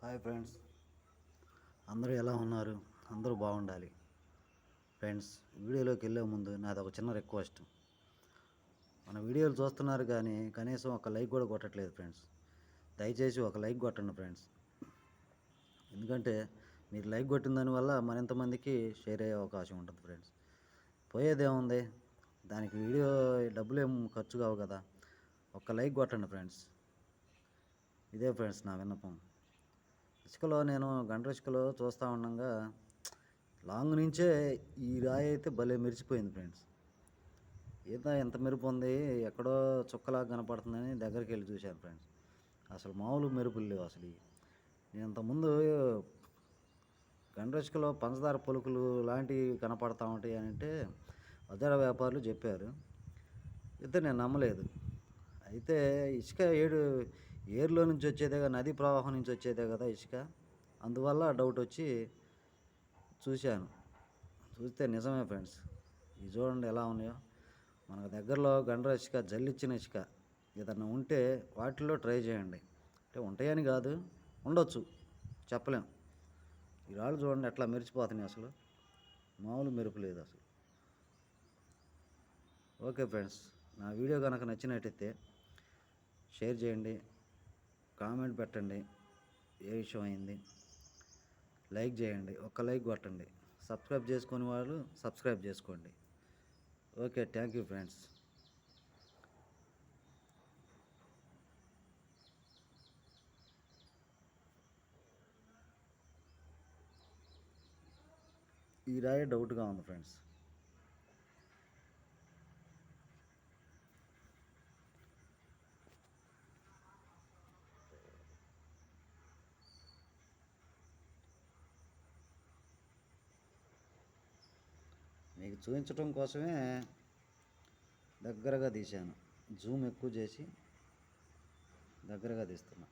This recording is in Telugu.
Hi friends. అందరూ ఎలా ఉన్నారు? అందరూ బాగుండాలి. ఫ్రెండ్స్ వీడియోలోకి వెళ్ళే ముందు నాది ఒక చిన్న రిక్వెస్ట్. మన వీడియోలు చూస్తున్నారు కానీ కనీసం ఒక లైక్ కూడా కొట్టట్లేదు ఫ్రెండ్స్. దయచేసి ఒక లైక్ కొట్టండి ఫ్రెండ్స్. ఎందుకంటే మీరు లైక్ కొట్టిన దానివల్ల మరింతమందికి షేర్ అయ్యే అవకాశం ఉంటుంది ఫ్రెండ్స్. పోయేదేముంది దానికి వీడియో డబ్బులు ఏం ఖర్చు కావు కదా. ఒక్క లైక్ కొట్టండి ఫ్రెండ్స్. ఇదే ఫ్రెండ్స్ నా విన్నపం. ఇసుకలో నేను గంట ఇసుకలో చూస్తూ ఉండగా లాంగ్ నుంచే ఈ రాయి అయితే భలే మెరిచిపోయింది ఫ్రెండ్స్. ఈత ఎంత మెరుపు ఉంది ఎక్కడో చుక్కలాగా కనపడుతుందని దగ్గరికి వెళ్ళి చూశాను ఫ్రెండ్స్. అసలు మామూలు మెరుపులు లేవు అసలు నేను ఇంతకుముందు గండ్రచికలో పంచదార పొలుకులు లాంటివి కనపడతా ఉంటాయి అని అంటే వజ్ర వ్యాపారులు చెప్పారు. అయితే నేను నమ్మలేదు. అయితే ఇసుక ఏడు ఏరులో నుంచి వచ్చేదే కదా నదీ ప్రవాహం నుంచి వచ్చేదే కదా ఇసుక. అందువల్ల డౌట్ వచ్చి చూశాను. చూస్తే నిజమే ఫ్రెండ్స్. ఇది చూడండి ఎలా ఉన్నాయో. మనకు దగ్గరలో గండ్ర ఇసుక జల్లిచ్చిన ఇసుక ఏదన్నా ఉంటే వాటిల్లో ట్రై చేయండి. అంటే ఉంటాయని కాదు ఉండొచ్చు. చెప్పలేం. ఈ రాళ్ళు చూడండి ఎట్లా మెరిచిపోతున్నాయి అసలు. మామూలు మెరుపు లేదు అసలు. ఓకే ఫ్రెండ్స్ నా వీడియో కనుక నచ్చినట్టయితే షేర్ చేయండి. కామెంట్ పెట్టండి ఏ విషయం అయింది. లైక్ చేయండి ఒక్క లైక్ కొట్టండి. సబ్స్క్రైబ్ చేసుకుని వాళ్ళు సబ్స్క్రైబ్ చేసుకోండి. Okay thank you friends. ఈ రాయి డౌట్గా ఉంది ఫ్రెండ్స్. మీకు చూపించడం కోసమే దగ్గరగా తీశాను. జూమ్ ఎక్కువ చేసి దగ్గరగా తీస్తున్నా.